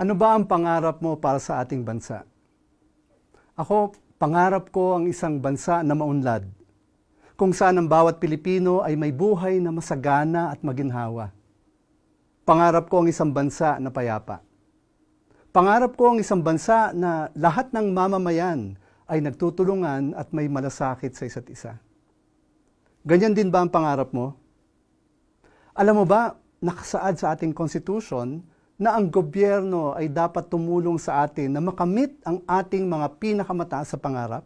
Ano ba ang pangarap mo para sa ating bansa? Ako, pangarap ko ang isang bansa na maunlad, kung saan ang bawat Pilipino ay may buhay na masagana at maginhawa. Pangarap ko ang isang bansa na payapa. Pangarap ko ang isang bansa na lahat ng mamamayan ay nagtutulungan at may malasakit sa isa't isa. Ganyan din ba ang pangarap mo? Alam mo ba, nakasaad sa ating constitution na ang gobyerno ay dapat tumulong sa atin na makamit ang ating mga pinakamataas sa pangarap?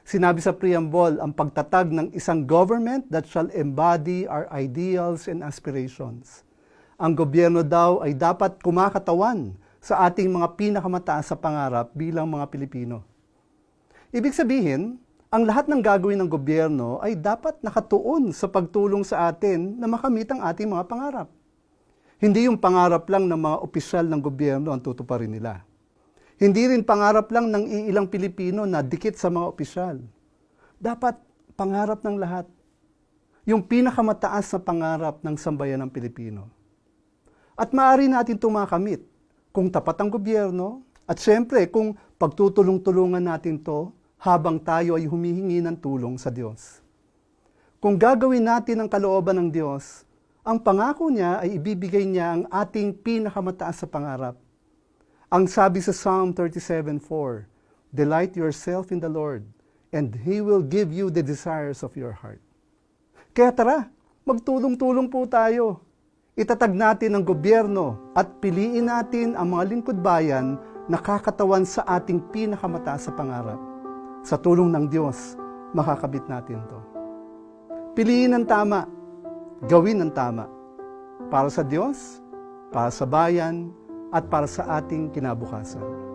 Sinabi sa preamble ang pagtatag ng isang government that shall embody our ideals and aspirations. Ang gobyerno daw ay dapat kumakatawan sa ating mga pinakamataas sa pangarap bilang mga Pilipino. Ibig sabihin, ang lahat ng gagawin ng gobyerno ay dapat nakatuon sa pagtulong sa atin na makamit ang ating mga pangarap. Hindi yung pangarap lang ng mga opisyal ng gobyerno ang tutuparin nila. Hindi rin pangarap lang ng iilang Pilipino na dikit sa mga opisyal. Dapat pangarap ng lahat. Yung pinakamataas na pangarap ng sambayan ng Pilipino. At maaari natin ito makamit kung tapat ang gobyerno at syempre kung pagtutulong-tulungan natin to habang tayo ay humihingi ng tulong sa Diyos. Kung gagawin natin ang kalooban ng Diyos, ang pangako niya ay ibibigay niya ang ating pinakamataas sa pangarap. Ang sabi sa Psalm 37:4, Delight yourself in the Lord, and He will give you the desires of your heart. Kaya tara, magtulong-tulong po tayo. Itatag natin ang gobyerno at piliin natin ang mga lingkod bayan na kakatawan sa ating pinakamataas sa pangarap. Sa tulong ng Diyos, makakabit natin to. Piliin ang tama, gawin ang tama. Para sa Diyos, para sa bayan, at para sa ating kinabukasan.